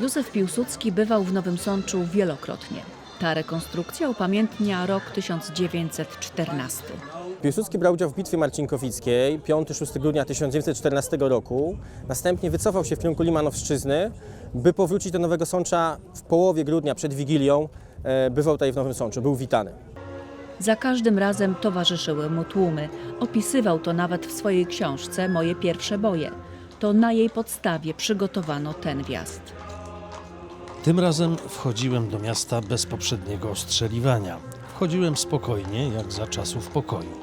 Józef Piłsudski bywał w Nowym Sączu wielokrotnie. Ta rekonstrukcja upamiętnia rok 1914. Piłsudski brał udział w bitwie marcinkowickiej 5-6 grudnia 1914 roku. Następnie wycofał się w kierunku Limanowszczyzny, by powrócić do Nowego Sącza w połowie grudnia przed Wigilią. E, Bywał tutaj w Nowym Sączu, był witany. Za każdym razem towarzyszyły mu tłumy. Opisywał to nawet w swojej książce Moje pierwsze boje. To na jej podstawie przygotowano ten wjazd. Tym razem wchodziłem do miasta bez poprzedniego ostrzeliwania. Wchodziłem spokojnie, jak za czasów pokoju.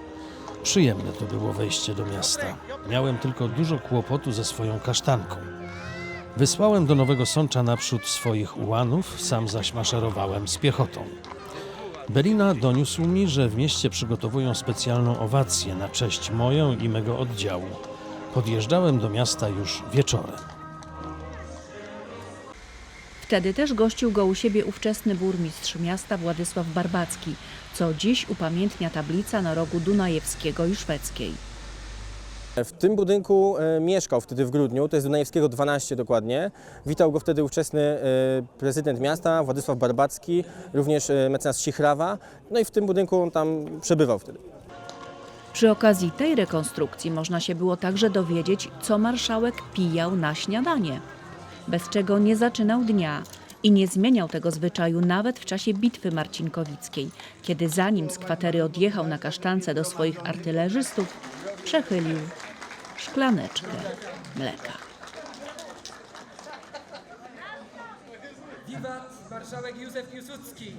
Przyjemne to było wejście do miasta. Miałem tylko dużo kłopotu ze swoją kasztanką. Wysłałem do Nowego Sącza naprzód swoich ułanów, sam zaś maszerowałem z piechotą. Belina doniósł mi, że w mieście przygotowują specjalną owację na cześć moją i mego oddziału. Podjeżdżałem do miasta już wieczorem. Wtedy też gościł go u siebie ówczesny burmistrz miasta Władysław Barbacki, co dziś upamiętnia tablica na rogu Dunajewskiego i Szwedzkiej. W tym budynku e, mieszkał wtedy w grudniu, to jest Dunajewskiego 12 dokładnie. Witał go wtedy ówczesny e, prezydent miasta Władysław Barbacki, również e, mecenas Sichrawa. No i w tym budynku on tam przebywał wtedy. Przy okazji tej rekonstrukcji można się było także dowiedzieć, co marszałek pijał na śniadanie, bez czego nie zaczynał dnia i nie zmieniał tego zwyczaju nawet w czasie bitwy marcinkowickiej, kiedy zanim z kwatery odjechał na kasztance do swoich artylerzystów, przechylił szklaneczkę mleka. Wiwat marszałek Józef Piłsudski!